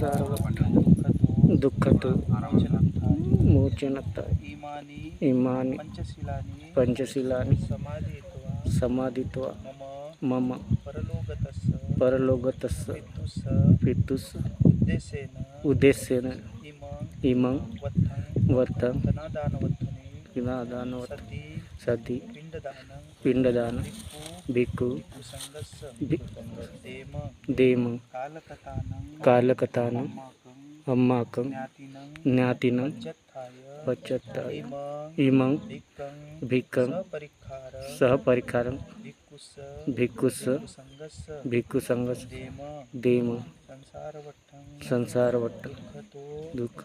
भवन्तु मोचनत्थाय मोचनताय इमानि इमानि पञ्चशिलानि पञ्चशिलानि समाधयित्वा समाधित्वा मम मम परलोकतस्य परलोकतस्य सति पिण्डदानं भिक्खु देम कालकतान अम्माकं ज्ञातिनं ज्ञातिनं इमं भिक्खं सपरिखार सहपरिखारं भिक्खुस भिक्खू संगस देम संसारवट्ट दुःख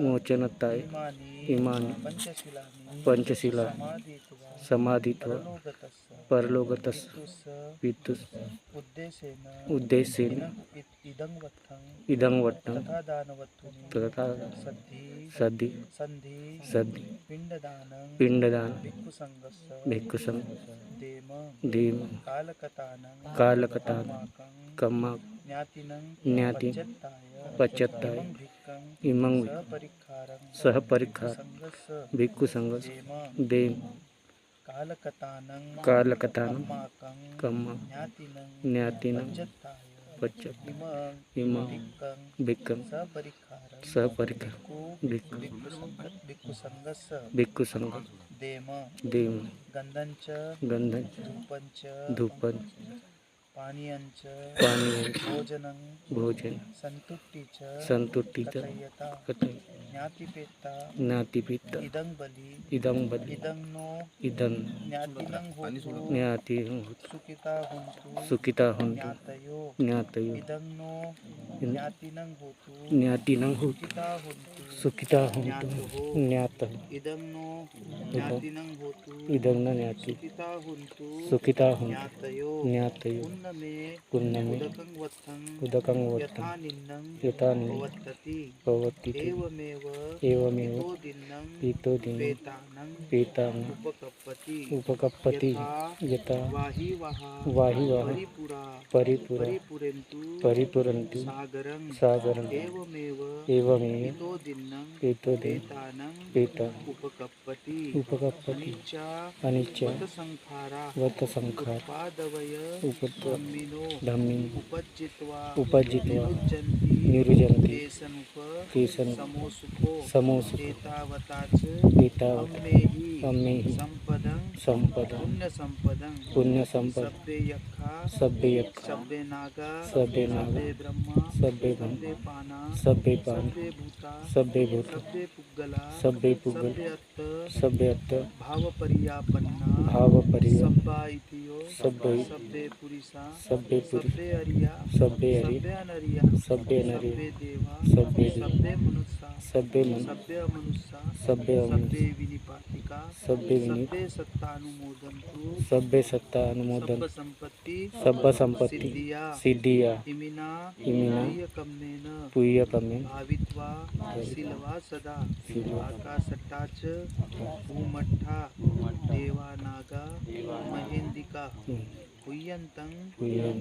मोचनताय इमानी पंचशिला समाधित्व परलोगतस विद्युस उद्देशेन इदं वट्टं तथा सद्धि सद्धि। पिण्डदानं कालकथानं कालकथानं। अस्माकं कम्मा ज्ञाति। पश्चात्ताय इमं सहपरिखार सङ्गस्य भिक्खुसङ्गस् देम। अस्माकं कम्मा। ज्ञातिनं ज्ञातिनं पच्यत्ताय पश्चात् इमं इमं भिक्कं भिक्खं सपरिखारं सहपरिखार भिक्खु भिक्खु भिक्खुसङ्ग- भिक्खुसङ्गस्य भिक्खुसङ्ग देम। देम। गन्धञ्च गन्धं धूपञ्च धूपं पानीयञ्च पानीयं भोजनं भोजन। सन्तुष्टि च सन्तुष्टिच कथयता। कथय ज्ञातिपेता इदं बलि। इदं बलि। इदं नो। इदं। ज्ञातिनं होतु। ज्ञाति सुखिता हुन्तु। सुखिता हन्तु। ज्ञातयो। ज्ञातयो। इदं नो। ज्ञातिनं होतु। ज्ञातिनं होतु। सुखिता हुन्तु। सुखिता हन्तु ज्ञातः इदं नो ज्ञातिनं होतु इदं न ज्ञाति। सुखिता हुन्तु सुखिता हन्तु ज्ञातयो। पुण्यमे उदकं वत्थं उदकं यथा निन्नं भवति एवमेव एवमेव। पीतो दिन वेतानं पीतान् उपकप्पति। उपकप्पति। यथा वाहि वहा परिपुरा। परिपुरेन्तु। सागरं एवमेव एवमेव। दिन्नं पीतो दिन वेतानं पीता उपकप्पति उपकप्पति अनिच्चा अनिच्च संखारा वत संखार उपत धम्मी उपजित्वा उपजित्वा निरुजन्ति केशन समोसुखो एतावता अम्मेहि सम्पदं सम्पदं पुण्यसम्पदं पुण्यसम्पद सब्बे यक्खा सभ्य नागा सभ्ये ब्रह्मा सभ्ये पाना सभ्ये भूता सभ्ये भूत सभ्ये सब्बे सभ्य अत्त भाव परिय सभ्य सभ्य हरि सभ्य नरि सभ्य देव सब्बे मनुष्या सभ्य सभ्य विनिपातिका सभ्य सभ्य सत्ता अनुमोदन सब्ब संपत्ति सब संपत्ति सिद्धिया इमिना इमिना कम्मेन पुय्य कमे भावित्वा शिलवा सदा। शिलवा। आकाशट्टाच भूमट्ठा देवा नागा महेन्दिका हुय्यन्तं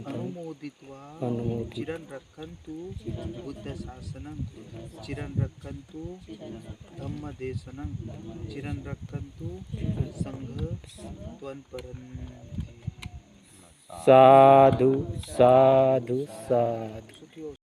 अनुमोदित्वा अनुमोदित चिरं रक्षन्तु बुद्धशासनं, चिरं रक्षन्तु धम्मदेशनं साधु साधु साधु।